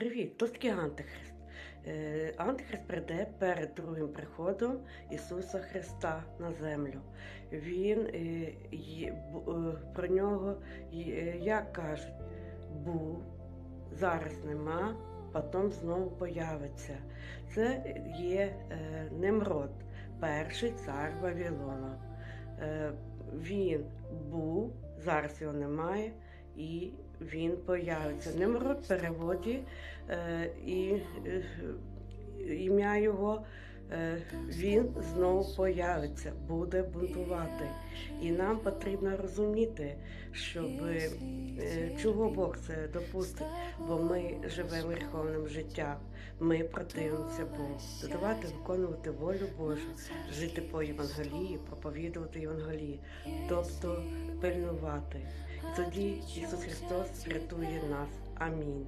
Привіт, тут такий Антихрист. Е, Антихрист прийде перед другим приходом Ісуса Христа на землю. Він е, е, про нього, як кажуть, був, зараз нема, потім знову появиться. Це є Немрод, перший цар Вавилона. Він був, зараз його немає, і він появиться. Немрод в переводі е, і е, ім'я його. е, Він знову появиться, буде бунтувати. І нам потрібно розуміти, щоб чого Бог це допустить, бо ми живемо гріховним життям, ми противимося Богу. То давайте виконувати волю Божу, жити по Євангелії, проповідувати Євангелії, тобто пильнувати. Тоді Ісус Христос рятує нас. Амінь.